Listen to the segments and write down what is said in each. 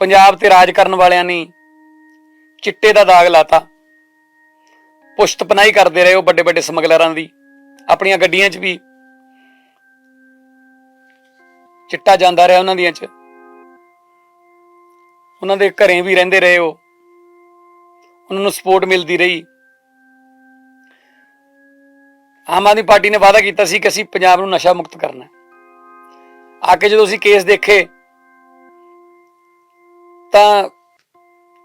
ਪੰਜਾਬ ਤੇ ਰਾਜ ਕਰਨ ਵਾਲਿਆਂ ਨੇ ਚਿੱਟੇ ਦਾ ਦਾਗ ਲਾਤਾ। ਪੁਸ਼ਤ ਪਨਾਈ ਕਰਦੇ ਰਹੇ ਉਹ ਵੱਡੇ ਵੱਡੇ ਸਮਗਲਰਾਂ ਦੀ। ਆਪਣੀਆਂ ਗੱਡੀਆਂ 'ਚ ਵੀ ਚਿੱਟਾ ਜਾਂਦਾ ਰਿਹਾ ਉਹਨਾਂ ਦੀਆਂ 'ਚ। ਉਹਨਾਂ ਦੇ ਘਰੇ ਵੀ ਰਹਿੰਦੇ ਰਹੇ ਉਹ। ਉਹਨਾਂ ਨੂੰ ਸਪੋਰਟ ਮਿਲਦੀ ਰਹੀ। ਆਮ ਆਦਮੀ ਪਾਰਟੀ ਨੇ ਵਾਅਦਾ ਕੀਤਾ ਸੀ ਕਿ ਅਸੀਂ ਪੰਜਾਬ ਨੂੰ ਨਸ਼ਾ ਮੁਕਤ ਕਰਨਾ ਆ ਕੇ ਜਦੋਂ ਅਸੀਂ ਕੇਸ ਦੇਖੇ ਤਾਂ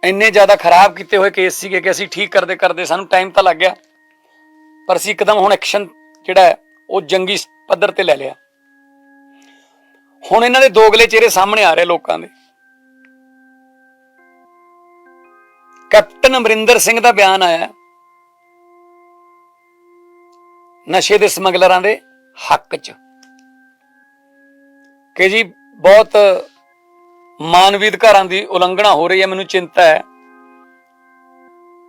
ਇੰਨੇ ਜ਼ਿਆਦਾ ਖਰਾਬ ਕੀਤੇ ਹੋਏ ਕੇਸ ਸੀਗੇ ਕਿ ਅਸੀਂ ਠੀਕ ਕਰਦੇ ਕਰਦੇ ਸਾਨੂੰ ਟਾਈਮ ਤਾਂ ਲੱਗ ਗਿਆ। ਪਰ ਅਸੀਂ ਇੱਕਦਮ ਹੁਣ ਐਕਸ਼ਨ ਜਿਹੜਾ ਉਹ ਜੰਗੀ ਪੱਧਰ ਤੇ ਲੈ ਲਿਆ। ਹੁਣ ਇਹਨਾਂ ਦੇ ਦੋਗਲੇ ਚਿਹਰੇ ਸਾਹਮਣੇ ਆ ਰਹੇ ਲੋਕਾਂ ਦੇ। ਕੈਪਟਨ ਅਮਰਿੰਦਰ ਸਿੰਘ ਦਾ ਬਿਆਨ ਆਇਆ ਨਸ਼ੇ ਦੇ ਸਮਗਲਰਾਂ ਦੇ ਹੱਕ 'ਚ। ਕਿ ਜੀ, ਬਹੁਤ ਮਾਨਵੀ ਅਧਿਕਾਰਾਂ ਦੀ ਉਲੰਘਣਾ ਹੋ ਰਹੀ ਹੈ। ਮੈਨੂੰ ਚਿੰਤਾ ਹੈ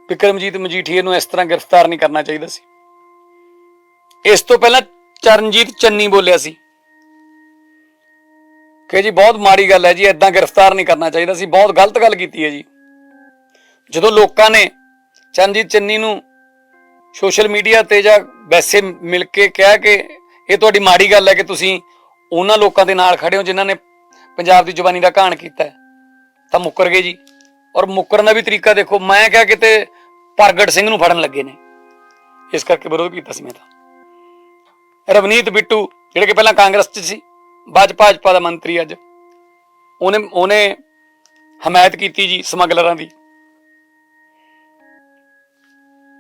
ਵਿਕਰਮਜੀਤ ਮਜੀਠੀਏ ਨੂੰ ਇਸ ਤਰ੍ਹਾਂ ਗ੍ਰਿਫਤਾਰ ਨਹੀਂ ਕਰਨਾ ਚਾਹੀਦਾ ਸੀ। ਇਸ ਤੋਂ ਪਹਿਲਾਂ ਚਰਨਜੀਤ ਚੰਨੀ ਬੋਲਿਆ ਸੀ ਕਿ ਜੀ ਬਹੁਤ ਮਾੜੀ ਗੱਲ ਹੈ ਜੀ ਇਦਾਂ ਗ੍ਰਿਫਤਾਰ ਨਹੀਂ ਕਰਨਾ ਚਾਹੀਦਾ ਸੀ। ਬਹੁਤ ਗਲਤ ਗੱਲ ਕੀਤੀ ਹੈ ਜੀ। ਜਦੋਂ ਲੋਕਾਂ ਨੇ ਚਰਨਜੀਤ ਚੰਨੀ ਨੂੰ ਸੋਸ਼ਲ ਮੀਡੀਆ ਤੇ ਜਾਂ ਵੈਸੇ ਮਿਲ ਕੇ ਕਿਹਾ ਕਿ ਇਹ ਤੁਹਾਡੀ ਮਾੜੀ ਗੱਲ ਹੈ ਕਿ ਤੁਸੀਂ ਉਹਨਾਂ ਲੋਕਾਂ ਦੇ ਨਾਲ ਖੜੇ ਹੋ ਜਿਨ੍ਹਾਂ ਨੇ ਪੰਜਾਬ ਦੀ ਜ਼ੁਬਾਨੀ ਦਾ ਘਾਣ ਕੀਤਾ ਹੈ, ਤਾਂ ਮੁੱਕਰ ਗਏ ਜੀ। ਔਰ ਮੁੱਕਰਨ ਦਾ ਵੀ ਤਰੀਕਾ ਦੇਖੋ, ਮੈਂ ਕਿਹਾ ਕਿਤੇ ਪ੍ਰਗਟ ਸਿੰਘ ਨੂੰ ਫੜਨ ਲੱਗੇ ਨੇ। ਇਸ ਕਰਕੇ ਵਿਰੋਧ ਕੀਤਾ ਸੀ ਮੈਂ ਤਾਂ। ਰਵਨੀਤ ਬਿੱਟੂ, ਜਿਹੜੇ ਕਿ ਪਹਿਲਾਂ ਕਾਂਗਰਸ 'ਚ ਸੀ ਬਾਜ ਭਾਜਪਾ ਦਾ ਮੰਤਰੀ ਅੱਜ, ਉਹਨੇ ਉਹਨੇ ਹਮਾਇਤ ਕੀਤੀ ਜੀ ਸਮਗਲਰਾਂ ਦੀ।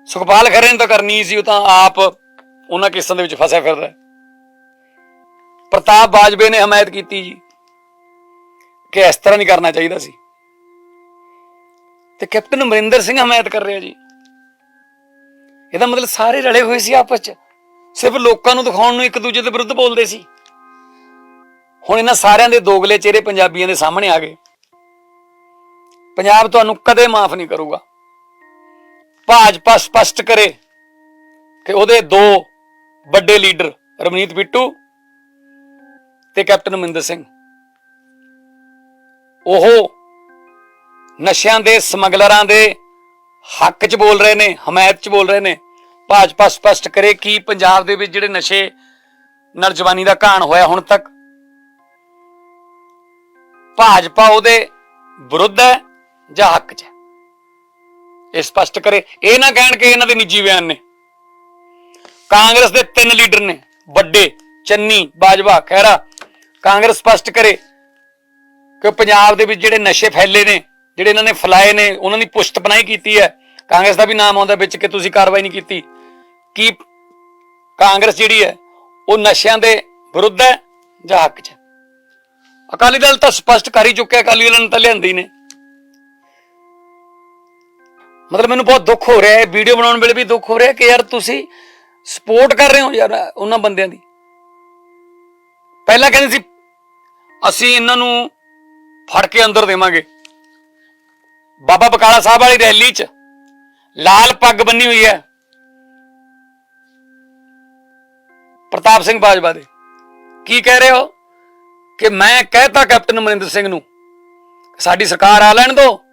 ਸੁਖਪਾਲ ਖਰੇ ਨੇ ਤਾਂ ਕਰਨੀ ਸੀ, ਉਹ ਤਾਂ ਆਪ ਉਹਨਾਂ ਕੇਸਾਂ ਦੇ ਵਿੱਚ ਫਸਿਆ ਫਿਰਦਾ ਹੈ। ਪ੍ਰਤਾਪ ਬਾਜਵੇ ਨੇ ਹਮਾਇਤ ਕੀਤੀ ਜੀ। ਕਿ ਇਸ ਤਰ੍ਹਾਂ ਨਹੀਂ ਕਰਨਾ ਚਾਹੀਦਾ ਸੀ। ਤੇ ਕੈਪਟਨ ਅਮਰਿੰਦਰ ਸਿੰਘ ਹਮਾਇਤ ਕਰ ਰਿਹਾ ਜੀ। ਇਹਦਾ ਮਤਲਬ ਸਾਰੇ ਰਲੇ ਹੋਏ ਸੀ ਆਪਸ ਚ। ਸਿਰਫ ਲੋਕਾਂ ਨੂੰ ਦਿਖਾਉਣ ਨੂੰ ਇੱਕ ਦੂਜੇ ਦੇ ਵਿਰੁੱਧ ਬੋਲਦੇ ਸੀ। ਹੁਣ ਇਹਨਾਂ ਸਾਰਿਆਂ ਦੇ ਦੋਗਲੇ ਚਿਹਰੇ ਪੰਜਾਬੀਆਂ ਦੇ ਸਾਹਮਣੇ ਆ ਗਏ। ਪੰਜਾਬ ਤੁਹਾਨੂੰ ਕਦੇ ਮਾਫ ਨਹੀਂ ਕਰੂਗਾ। ਭਾਜਪਾ ਸਪਸ਼ਟ ਕਰੇ ਕਿ ਉਹਦੇ ਦੋ ਵੱਡੇ ਲੀਡਰ ਰਵਨੀਤ ਬਿੱਟੂ ਤੇ ਕੈਪਟਨ ਅਮਰਿੰਦਰ ਸਿੰਘ। ਉਹ ਨਸ਼ਿਆਂ ਦੇ, ਸਮਗਲਰਾਂ ਦੇ ਹੱਕ 'ਚ ਬੋਲ ਰਹੇ ਨੇ, ਹਮਾਇਤ 'ਚ ਬੋਲ ਰਹੇ ਨੇ। ਭਾਜਪਾ ਸਪਸ਼ਟ ਕਰੇ ਕਿ ਪੰਜਾਬ ਦੇ ਵਿੱਚ ਜਿਹੜੇ ਨਸ਼ੇ ਨਾਲ ਜਵਾਨੀ ਦਾ ਘਾਣ ਹੋਇਆ ਹੁਣ ਤੱਕ, ਭਾਜਪਾ ਉਹਦੇ ਵਿਰੁੱਧ ਹੈ ਜਾਂ ਹੱਕ 'ਚ ਹੈ? ਇਹ ਸਪਸ਼ਟ ਕਰੇ। ਇਹ ਨਾ ਕਹਿਣ ਕਿ ਇਹਨਾਂ ਦੇ ਨਿੱਜੀ ਬਿਆਨ ਨੇ। ਕਾਂਗਰਸ ਦੇ ਤਿੰਨ ਲੀਡਰ ਨੇ, ਵੱਡੇ, ਚੰਨੀ, ਬਾਜਵਾ, ਖਹਿਰਾ। ਕਾਂਗਰਸ ਸਪਸ਼ਟ ਕਰੇ ਕਿ ਪੰਜਾਬ ਦੇ ਵਿੱਚ ਜਿਹੜੇ ਨਸ਼ੇ ਫੈਲੇ ਨੇ, ਜਿਹੜੇ ਇਹਨਾਂ ਨੇ ਫਲਾਏ ਨੇ, ਉਹਨਾਂ ਦੀ ਪੁਸ਼ਤ ਬਣਾਈ ਕੀਤੀ ਹੈ। ਕਾਂਗਰਸ ਦਾ ਵੀ ਨਾਮ ਆਉਂਦਾ ਵਿੱਚ ਕਿ ਤੁਸੀਂ ਕਾਰਵਾਈ ਨਹੀਂ ਕੀਤੀ। ਕੀ ਕਾਂਗਰਸ ਜਿਹੜੀ ਹੈ, ਉਹ ਨਸ਼ਿਆਂ ਦੇ ਵਿਰੁੱਧ ਹੈ ਜਾਂ ਹੱਕ 'ਚ? ਅਕਾਲੀ ਦਲ ਤਾਂ ਸਪਸ਼ਟ ਕਰ ਹੀ ਚੁੱਕਿਆ, ਅਕਾਲੀ ਦਲ ਨੇ ਤਾਂ ਲਿਆਂਦੀ ਨੇ। ਮਤਲਬ ਮੈਨੂੰ ਬਹੁਤ ਦੁੱਖ ਹੋ ਰਿਹਾ ਹੈ ਵੀਡੀਓ ਬਣਾਉਣ ਵੇਲੇ ਵੀ ਦੁੱਖ ਹੋ ਰਿਹਾ ਕਿ ਯਾਰ ਤੁਸੀਂ ਸਪੋਰਟ ਕਰ ਰਹੇ ਹੋ ਯਾਰ ਉਹਨਾਂ ਬੰਦਿਆਂ ਦੀ। ਪਹਿਲਾਂ ਕਹਿੰਦੇ ਸੀ, ਅਸੀਂ ਇਹਨਾਂ ਨੂੰ ਫੜ ਕੇ ਅੰਦਰ ਦੇਵਾਂਗੇ। ਬਾਬਾ ਬਕਾਲਾ ਸਾਹਿਬ ਵਾਲੀ ਰੈਲੀ 'ਚ ਲਾਲ ਪੱਗ ਬੰਨੀ ਹੋਈ ਹੈ। ਪ੍ਰਤਾਪ ਸਿੰਘ ਬਾਜਵਾ ਦੇ। ਕੀ ਕਹਿ ਰਹੇ ਹੋ? ਕਿ ਮੈਂ ਕਹਿਤਾ ਕੈਪਟਨ ਅਮਰਿੰਦਰ ਸਿੰਘ ਨੂੰ, ਸਾਡੀ ਸਰਕਾਰ ਆ ਲੈਣ ਦੋ।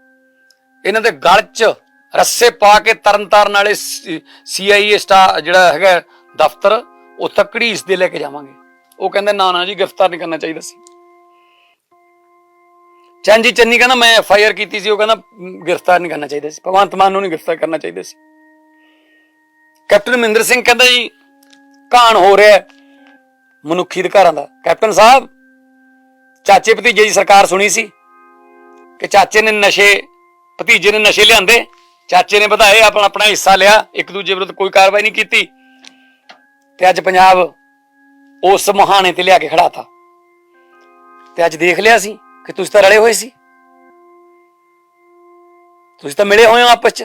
ਇਹਨਾਂ ਦੇ ਗਲ 'ਚ ਰੱਸੇ ਪਾ ਕੇ ਤਰਨਤਾਰਨ ਵਾਲੇ ਸੀਆਈਏ ਸਟਾ, ਜਿਹੜਾ ਹੈਗਾ ਦਫ਼ਤਰ, ਉੱਥੇ ਘੜੀਸ ਦੇ ਲੈ ਕੇ ਜਾਵਾਂਗੇ। ਉਹ ਕਹਿੰਦੇ, ਨਾ ਨਾ ਜੀ, ਗ੍ਰਿਫਤਾਰ ਨਹੀਂ ਕਰਨਾ ਚਾਹੀਦਾ ਸੀ। ਚੰਜੀ ਚੰਨੀ ਕਹਿੰਦਾ ਮੈਂ ਐਫ ਆਈ ਆਰ ਕੀਤੀ ਸੀ, ਉਹ ਕਹਿੰਦਾ ਗ੍ਰਿਫਤਾਰ ਨਹੀਂ ਕਰਨਾ ਚਾਹੀਦਾ ਸੀ। ਭਗਵੰਤ ਮਾਨ ਨੂੰ ਨਹੀਂ ਗ੍ਰਿਫਤਾਰ ਕਰਨਾ ਚਾਹੀਦਾ ਸੀ। ਕੈਪਟਨ ਮਹਿੰਦਰ ਸਿੰਘ ਕਹਿੰਦਾ ਜੀ, ਘਾਣ ਹੋ ਰਿਹਾ ਮਨੁੱਖੀ ਅਧਿਕਾਰਾਂ ਦਾ। ਕੈਪਟਨ ਸਾਹਿਬ, ਚਾਚੇ ਭਤੀਜੇ ਦੀ ਸਰਕਾਰ ਸੁਣੀ ਸੀ ਕਿ ਚਾਚੇ ਨੇ ਨਸ਼ੇ, ਭਤੀਜੇ ਨੇ ਨਸ਼ੇ ਲਿਆਂਦੇ। ਚਾਚੇ ਨੇ ਵਧਾਏ, ਆਪਣਾ ਆਪਣਾ ਹਿੱਸਾ ਲਿਆ ਇੱਕ ਦੂਜੇ ਵਿਰੁੱਧ ਕੋਈ ਕਾਰਵਾਈ ਨਹੀਂ ਕੀਤੀ। ਤੇ ਅੱਜ ਪੰਜਾਬ ਉਸ ਮੁਹਾਣੇ ਤੇ ਲਿਆ ਕੇ ਖੜਾਤਾ। ਤੇ ਅੱਜ ਦੇਖ ਲਿਆ ਸੀ। ਕਿ ਤੁਸੀਂ ਤਾਂ ਰਲੇ ਹੋਏ ਸੀ? ਤੁਸੀਂ ਤਾਂ ਮਿਲੇ ਹੋਏ ਹੋ ਆਪਸ 'ਚ।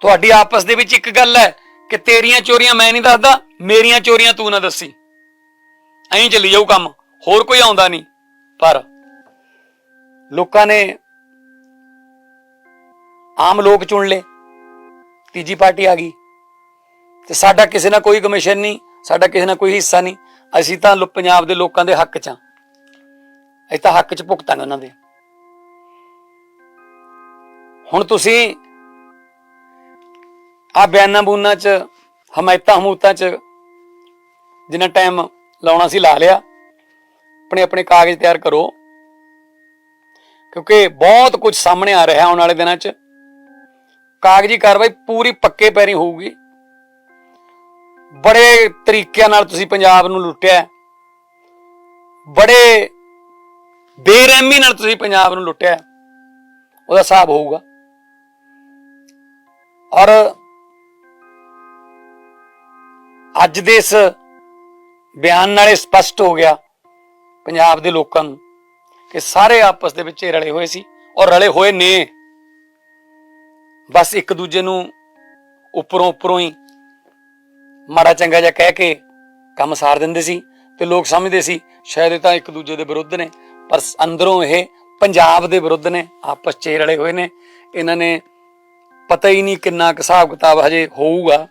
ਤੁਹਾਡੀ ਆਪਸ ਦੇ ਵਿੱਚ ਇੱਕ ਗੱਲ ਹੈ ਕਿ ਤੇਰੀਆਂ ਚੋਰੀਆਂ ਮੈਂ ਨਹੀਂ ਦੱਸਦਾ, ਮੇਰੀਆਂ ਚੋਰੀਆਂ ਤੂੰ ਨਾ ਦੱਸੀ। ਐਂ ਚੱਲੀ ਜਾਊ ਕੰਮ, ਹੋਰ ਕੋਈ ਆਉਂਦਾ ਨਹੀਂ। ਪਰ ਲੋਕਾਂ ਨੇ ਆਮ ਲੋਕ ਚੁਣ ਲਏ। ਤੀਜੀ ਪਾਰਟੀ ਆ ਗਈ। ਤੇ ਸਾਡਾ ਕਿਸੇ ਨਾਲ ਕੋਈ ਕਮਿਸ਼ਨ ਨਹੀਂ, ਸਾਡਾ ਕਿਸੇ ਨਾਲ ਕੋਈ ਹਿੱਸਾ ਨਹੀਂ। ਅਸੀਂ ਤਾਂ ਪੰਜਾਬ ਦੇ ਲੋਕਾਂ ਦੇ ਹੱਕ 'ਚ ਆ ਅਸੀਂ ਤਾਂ ਹੱਕ 'ਚ ਭੁਗਤਾਂਗੇ ਉਹਨਾਂ ਦੇ। ਹੁਣ ਤੁਸੀਂ ਆ ਬਿਆਨਾਂ ਬੂਨਾਂ 'ਚ, ਹਮਾਇਤਾਂ ਹਮੂਤਾਂ 'ਚ ਜਿੰਨਾ ਟਾਈਮ ਲਾਉਣਾ ਸੀ ਲਾ ਲਿਆ, ਆਪਣੇ ਆਪਣੇ ਕਾਗਜ਼ ਤਿਆਰ ਕਰੋ। ਕਿਉਂਕਿ ਬਹੁਤ ਕੁਝ ਸਾਹਮਣੇ ਆ ਰਿਹਾ ਆਉਣ ਵਾਲੇ ਦਿਨਾਂ 'ਚ। ਕਾਗਜ਼ੀ ਕਾਰਵਾਈ ਪੂਰੀ ਪੱਕੇ ਪੈਰੀ ਹੋਊਗੀ। ਬੜੇ ਤਰੀਕਿਆਂ ਨਾਲ ਤੁਸੀਂ ਪੰਜਾਬ ਨੂੰ ਲੁੱਟਿਆ। ਬੜੇ ਬੇਰਹਿਮੀ ਨਾਲ ਤੁਸੀਂ ਪੰਜਾਬ ਨੂੰ ਲੁੱਟਿਆ ਉਹਦਾ ਹਿਸਾਬ ਹੋਊਗਾ। ਔਰ ਅੱਜ ਦੇ ਇਸ ਬਿਆਨ ਨਾਲ ਇਹ ਸਪਸ਼ਟ ਹੋ ਗਿਆ ਪੰਜਾਬ ਦੇ ਲੋਕਾਂ ਨੂੰ ਕਿ ਸਾਰੇ ਆਪਸ ਦੇ ਵਿੱਚ ਹੀ ਰਲੇ ਹੋਏ ਸੀ ਔਰ ਰਲੇ ਹੋਏ ਨੇ। ਬਸ ਇੱਕ ਦੂਜੇ ਨੂੰ ਉੱਪਰੋਂ ਉੱਪਰੋਂ ਹੀ ਮਾੜਾ ਚੰਗਾ ਜਿਹਾ ਕਹਿ ਕੇ ਕੰਮ ਸਾਰ ਦਿੰਦੇ ਸੀ ਤੇ ਲੋਕ ਸਮਝਦੇ ਸੀ, ਸ਼ਾਇਦ ਇਹ ਤਾਂ ਇੱਕ ਦੂਜੇ ਦੇ ਵਿਰੁੱਧ ਨੇ। ਪਰ ਅੰਦਰੋਂ ਇਹ ਪੰਜਾਬ ਦੇ ਵਿਰੁੱਧ ਨੇ, ਆਪਸ 'ਚ ਰਲੇ ਹੋਏ ਨੇ। ਇਹਨਾਂ ਨੇ ਪਤਾ ਹੀ ਨਹੀਂ ਕਿੰਨਾ ਕੁ ਹਿਸਾਬ ਕਿਤਾਬ ਹਜੇ ਹੋਊਗਾ।